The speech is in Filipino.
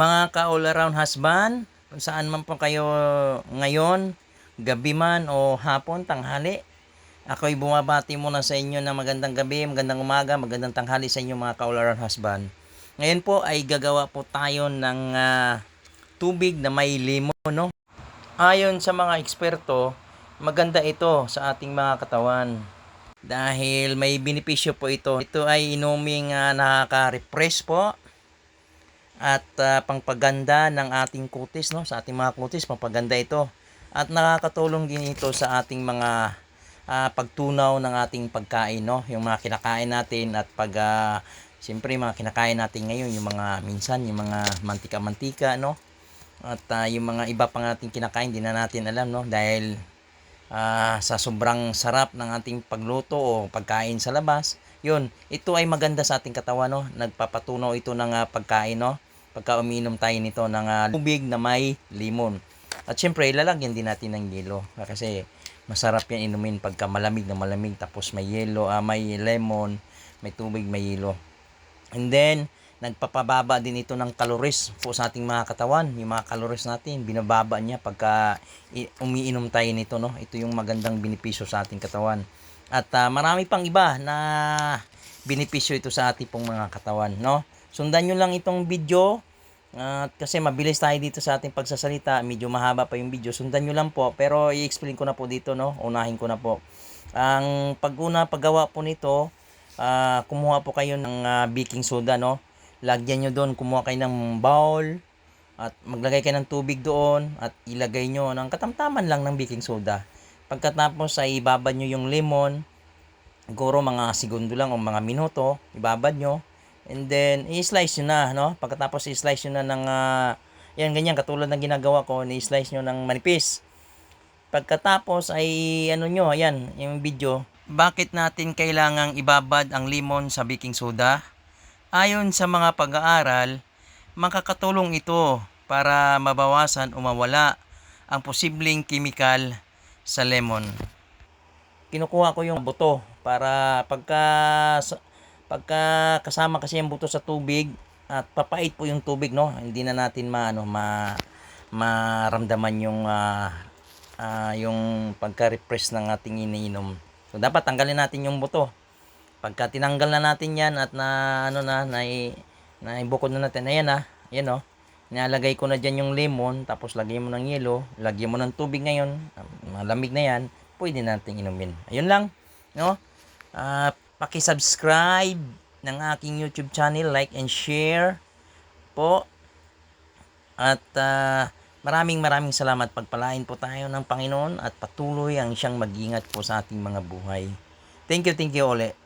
Mga ka-all around husband, kung saan man po kayo ngayon, gabi man o hapon, tanghali, ako'y bumabati muna sa inyo ng magandang gabi, magandang umaga, magandang tanghali sa inyo mga ka-all around husband. Ngayon po ay gagawa po tayo ng ah, tubig na may limon, no? Ayon sa mga eksperto, maganda ito sa ating mga katawan. Dahil may benepisyo po ito. Ito ay inuming uh, nakaka-refresh po at ah, pangpaganda ng ating kutis no? Sa ating mga kutis pangpaganda ito. At nakakatulong din ito sa ating mga ah, pagtunaw ng ating pagkain no? Yung mga kinakain natin at pag ah, siyempre mga kinakain natin ngayon yung mga minsan yung mga mantika-mantika no? At ah, yung mga iba pang ating kinakain di na natin alam no? Dahil ah, sa sobrang sarap ng ating pagluto o pagkain sa labas yun ito ay maganda sa ating katawan no? Nagpapatunaw ito ng ah, pagkain no pagka uminom tayo nito ng ah, tubig na may limon. At syempre, ilalagyan din natin ng yelo. Kasi masarap yan inumin pagka malamig na malamig. Tapos may yelo, ah, may lemon, may tubig, may yelo. And then, nagpapababa din ito ng calories po sa ating mga katawan. Yung mga calories natin, binababa niya pagka umiinom tayo nito. No? Ito yung magandang benepisyo sa ating katawan. At ah, marami pang iba na benepisyo ito sa ating pong mga katawan. No? Sundan nyo lang itong video. At kasi mabilis tayo dito sa ating pagsasalita, medyo mahaba pa yung video. Sundan nyo lang po, pero i-explain ko na po dito, no? Unahin ko na po. Ang paguna paggawa po nito, ah, kumuha po kayo ng ah, baking soda, no? Lagyan nyo doon, kumuha kayo ng bowl, at maglagay kayo ng tubig doon, at ilagay nyo ng katamtaman lang ng baking soda. Pagkatapos ay ibabad nyo yung lemon, siguro mga segundo lang o mga minuto, ibabad nyo. And then, i-slice nyo na, no? Pagkatapos i-slice nyo na ng, ah, yan, ganyan, katulad ng ginagawa ko, ni-slice nyo ng manipis. Pagkatapos ay, ano nyo, ayan, yung video. Bakit natin kailangang ibabad ang limon sa baking soda? Ayon sa mga pag-aaral, makakatulong ito para mabawasan o mawala ang posibleng kimikal sa lemon kinukuha ko yung buto para pagka pagka kasama kasi yung buto sa tubig at papait po yung tubig no hindi na natin maano ma maramdaman yung ah, ah, yung pagka-refresh ng ating iniinom. So dapat tanggalin natin yung buto. Pagka tinanggal na natin 'yan at na ano na na naibukod na natin ayan ah, yan oh. Nilalagay ko na diyan yung lemon tapos lagyan mo ng yelo, lagyan mo ng tubig ngayon, malamig na 'yan, pwede nating inumin. Ayun lang, no? Ah, paki-subscribe ng aking YouTube channel, like and share po. At ah, maraming maraming salamat. Pagpalain po tayo ng Panginoon at patuloy ang siyang mag-ingat po sa ating mga buhay. Thank you, thank you ulit.